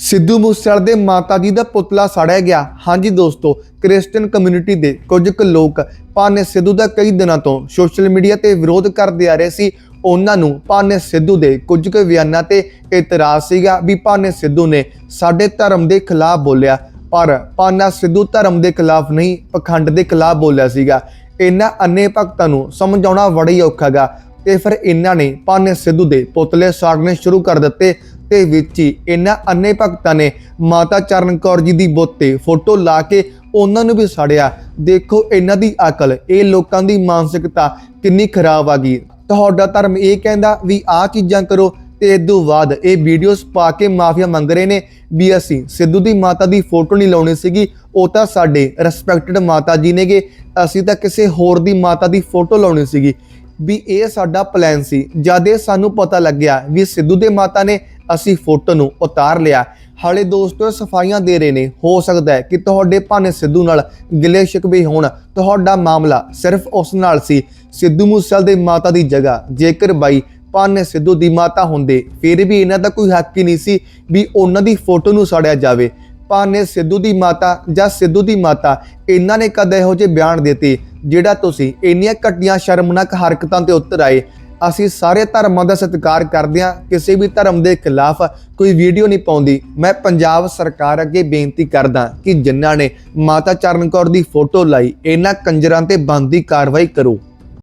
ਸਿੱਧੂ ਮੂਸੇਵਾਲੇ ਦੇ ਮਾਤਾ ਜੀ ਦਾ ਪੁਤਲਾ ਸਾੜਿਆ ਗਿਆ। ਹਾਂਜੀ ਦੋਸਤੋ, ਕ੍ਰਿਸਚੀਅਨ ਕਮਿਊਨਿਟੀ ਦੇ ਕੁਝ ਕੁ ਲੋਕ ਭਾਨੇ ਸਿੱਧੂ ਦਾ ਕਈ ਦਿਨਾਂ ਤੋਂ ਸੋਸ਼ਲ ਮੀਡੀਆ ਤੇ ਵਿਰੋਧ ਕਰਦੇ ਆ ਰਹੇ ਸੀ। ਉਹਨਾਂ ਨੂੰ ਭਾਨੇ ਸਿੱਧੂ ਦੇ ਕੁਝ ਕੁ ਬਿਆਨਾਂ ਤੇ ਇਤਰਾਜ਼ ਸੀਗਾ ਵੀ ਭਾਨੇ ਸਿੱਧੂ ਨੇ ਸਾਡੇ ਧਰਮ ਦੇ ਖਿਲਾਫ ਬੋਲਿਆ, ਪਰ ਪਾਨਾ ਸਿੱਧੂ ਧਰਮ ਦੇ ਖਿਲਾਫ ਨਹੀਂ, ਪਖੰਡ ਦੇ ਖਿਲਾਫ ਬੋਲਿਆ ਸੀਗਾ। ਇਹਨਾਂ ਅੰਨੇ ਭਗਤਾਂ ਨੂੰ ਸਮਝਾਉਣਾ ਬੜਾ ਹੀ ਔਖਾ ਗਾ। ਤੇ ਫਿਰ ਇਹਨਾਂ ਨੇ ਪਾਨੇ ਸਿੱਧੂ ਦੇ ਪੁਤਲੇ ਸਾੜਨੇ ਸ਼ੁਰੂ ਕਰ ਦਿੱਤੇ। ਤੇ ਵਿੱਚ ਹੀ ਇਹਨਾਂ ਅੰਨੇ ਭਗਤਾਂ ਨੇ ਮਾਤਾ ਚਰਨ ਕੌਰ ਜੀ ਦੀ ਬੁੱਤ ਤੇ ਫੋਟੋ ਲਾ ਕੇ ਉਹਨਾਂ ਨੂੰ ਵੀ ਸਾੜਿਆ। ਦੇਖੋ ਇਹਨਾਂ ਦੀ ਅਕਲ, ਇਹ ਲੋਕਾਂ ਦੀ ਮਾਨਸਿਕਤਾ ਕਿੰਨੀ ਖਰਾਬ ਆ ਗਈ। ਤੁਹਾਡਾ ਧਰਮ ਇਹ ਕਹਿੰਦਾ ਵੀ ਆਹ ਚੀਜ਼ਾਂ ਕਰੋ ਤੇ ਇਦੋਂ ਬਾਅਦ ਇਹ ਵੀਡੀਓਜ਼ ਪਾ ਕੇ ਮਾਫੀਆ ਮੰਗ ਰਹੇ ਨੇ ਵੀ ਅਸੀਂ ਸਿੱਧੂ ਦੀ ਮਾਤਾ ਦੀ ਫੋਟੋ ਨਹੀਂ ਲਾਉਣੀ ਸੀਗੀ, ਉਹ ਤਾਂ ਸਾਡੇ ਰਿਸਪੈਕਟਡ ਮਾਤਾ ਜੀ ਨੇਗੇ। ਅਸੀਂ ਤਾਂ ਕਿਸੇ ਹੋਰ ਦੀ ਮਾਤਾ ਦੀ ਫੋਟੋ ਲਾਉਣੀ ਸੀਗੀ। ਵੀ ਇਹ ਸਾਡਾ ਪਲਾਨ ਸੀ। ਜਦ ਇਹ ਸਾਨੂੰ ਪਤਾ ਲੱਗਿਆ ਵੀ ਸਿੱਧੂ ਦੇ ਮਾਤਾ ਨੇ ਅਸੀਂ ਫੋਟੋ ਨੂੰ ਉਤਾਰ ਲਿਆ। ਹਾਲੇ ਦੋਸਤੋ, ਸਫਾਈਆਂ ਦੇ ਰਹੇ ਨੇ। ਹੋ ਸਕਦਾ ਹੈ ਕਿ ਤੁਹਾਡੇ ਭਾਨੇ ਸਿੱਧੂ ਨਾਲ ਗਿਲੇ ਸ਼ਿਕਵੇ ਹੋਣ। ਤੁਹਾਡਾ ਮਾਮਲਾ ਸਿਰਫ ਉਸ ਨਾਲ ਸੀ, ਸਿੱਧੂ ਮੂਸੇਵਾਲੇ ਦੇ ਮਾਤਾ ਦੀ ਜਗ੍ਹਾ। ਜੇਕਰ ਬਾਈ ਭਾਨੇ ਸਿੱਧੂ ਦੀ ਮਾਤਾ ਹੁੰਦੇ, ਫਿਰ ਵੀ ਇਹਨਾਂ ਦਾ ਕੋਈ ਹੱਕ ਹੀ ਨਹੀਂ ਸੀ ਵੀ ਉਹਨਾਂ ਦੀ ਫੋਟੋ ਨੂੰ ਸਾੜਿਆ ਜਾਵੇ। ਭਾਨੇ ਸਿੱਧੂ ਦੀ ਮਾਤਾ ਜਾਂ ਸਿੱਧੂ ਦੀ ਮਾਤਾ, ਇਹਨਾਂ ਨੇ ਕਦੇ ਇਹੋ ਜਿਹੇ ਬਿਆਨ ਦਿੱਤੇ, ਜਿਹੜਾ ਤੁਸੀਂ ਇੰਨੀਆਂ ਘਟੀਆਂ ਸ਼ਰਮਨਾਕ ਹਰਕਤਾਂ ਤੇ ਉੱਤਰ ਆਏ? ਅਸੀਂ ਸਾਰੇ ਧਰਮਾਂ ਦਾ ਸਤਿਕਾਰ ਕਰਦੇ ਹਾਂ, ਕਿਸੇ ਵੀ ਧਰਮ ਦੇ ਖਿਲਾਫ ਕੋਈ ਵੀਡੀਓ ਨਹੀਂ ਪਾਉਂਦੀ। ਮੈਂ ਪੰਜਾਬ ਸਰਕਾਰ ਅੱਗੇ ਬੇਨਤੀ ਕਰਦਾ ਕਿ ਜਿਨ੍ਹਾਂ ਨੇ ਮਾਤਾ ਚਰਨ ਕੌਰ ਦੀ ਫੋਟੋ ਲਾਈ, ਇਹਨਾਂ ਕੰਜਰਾਂ ਤੇ ਬੰਦੀ ਕਾਰਵਾਈ ਕਰੋ।